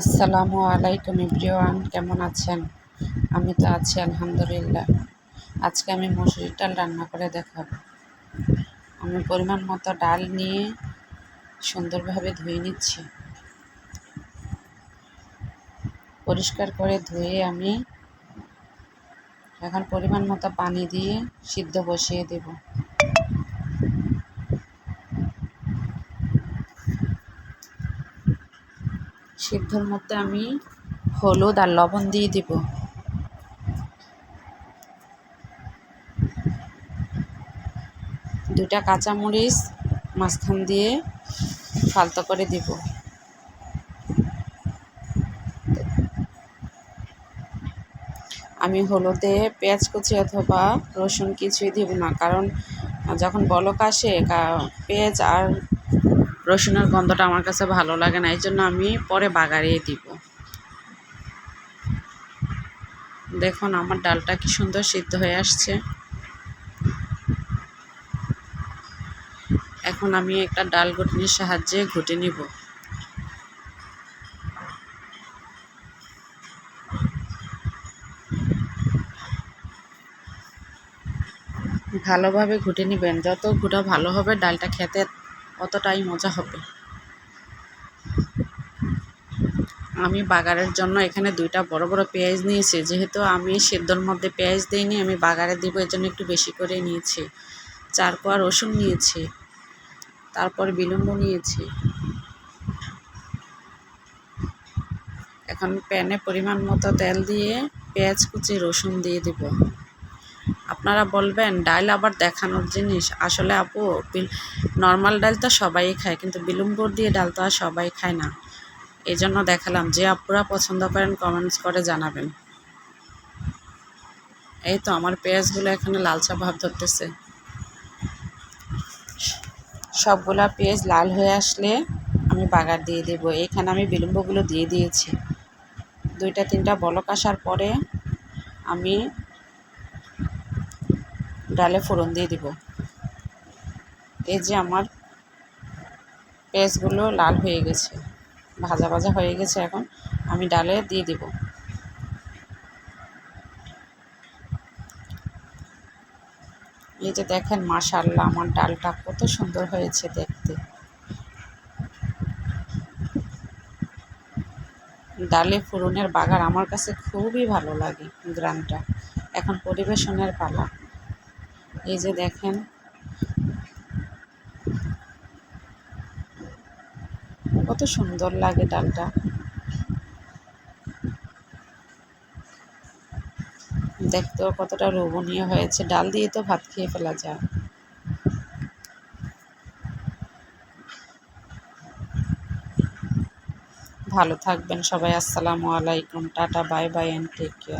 আসসালামু আলাইকুম ইব্রিওয়ান কেমন আছেন? আমি তো আছি আলহামদুলিল্লাহ। আজকে আমি মসুরির ডাল রান্না করে দেখাবো। আমি পরিমাণ মতো ডাল নিয়ে সুন্দরভাবে ধুয়ে নিচ্ছি। পরিষ্কার করে ধুয়ে আমি এখন পরিমাণ মতো পানি দিয়ে সিদ্ধ বসিয়ে দেব। সিদ্ধর মধ্যে আমি হলুদ আর লবণ দিয়ে দিব। দুটা কাঁচামরিচ মাঝখান দিয়ে ফালতো করে দিব। আমি হলুদে পেঁয়াজ কুচি অথবা রসুন কিছুই দিব না, কারণ যখন বলক আসে পেঁয়াজ আর রসুনের গন্ধটা আমার কাছে ভালো লাগে না এই জন্য আমি পরে বাগারিয়ে দিব। দেখুন আমার ডালটা কি সুন্দর সিদ্ধ হয়ে আসছে। এখন আমি একটা ডাল ঘুটনির সাহায্যে ঘুটে নিব। ভালোভাবে ঘুটে নেবেন, যত ঘুটা ভালো হবে ডালটা খেতে অতটাই মজা হবে। আমি বাগারের জন্য এখানে দুইটা বড় বড় পেঁয়াজ নিয়েছি। যেহেতু আমি সেদ্ধর মধ্যে পেঁয়াজ দিইনি, আমি বাগারে দিব এর জন্য একটু বেশি করে নিয়েছি। চার কোয়া রসুন নিয়েছি, তারপর বিলম্ব নিয়েছি। এখন প্যানে পরিমাণ মতো তেল দিয়ে পেঁয়াজ কুচি রসুন দিয়ে দিব। আপনারা বলবেন, ডাল আবার দেখানোর জিনিস। আসলে আপু নর্মাল ডাল তো সবাই খায়, কিন্তু বিলম্বর দিয়ে ডাল তো আর সবাই খায় না। এই জন্য দেখালাম, যে আপুরা পছন্দ করেন কমেন্টস করে জানাবেন। এই তো আমার পেঁয়াজগুলো এখানে লালচা ভাব ধরতেছে। সবগুলা পেঁয়াজ লাল হয়ে আসলে আমি বাগার দিয়ে দেব। এখানে আমি বিলম্বগুলো দিয়ে দিয়েছি। দুইটা, তিনটা বলক আসার পরে আমি ডালে ফোড়ন দিয়ে দিব। এই যে আমার পেঁয়াজগুলো লাল হয়ে গেছে, ভাজা ভাজা হয়ে গেছে এখন, আমি ডালে দিয়ে দিব। এই যে দেখেন মাশাল্লাহ আমার ডালটা কত সুন্দর হয়েছে দেখতে। ডালে ফুরনের বাগার আমার কাছে খুবই ভালো লাগে, গ্রামটা। এখন পরিবেশনের পালা। এই যে দেখেন। কত সুন্দর লাগে ডালটা। দেখতেও কতটা লোভনীয় হয়েছে। ডাল দিয়ে তো ভাত খেয়ে ফেলা যায়। ভালো থাকবেন সবাই। আসসালামু আলাইকুম। Tata, bye bye and take care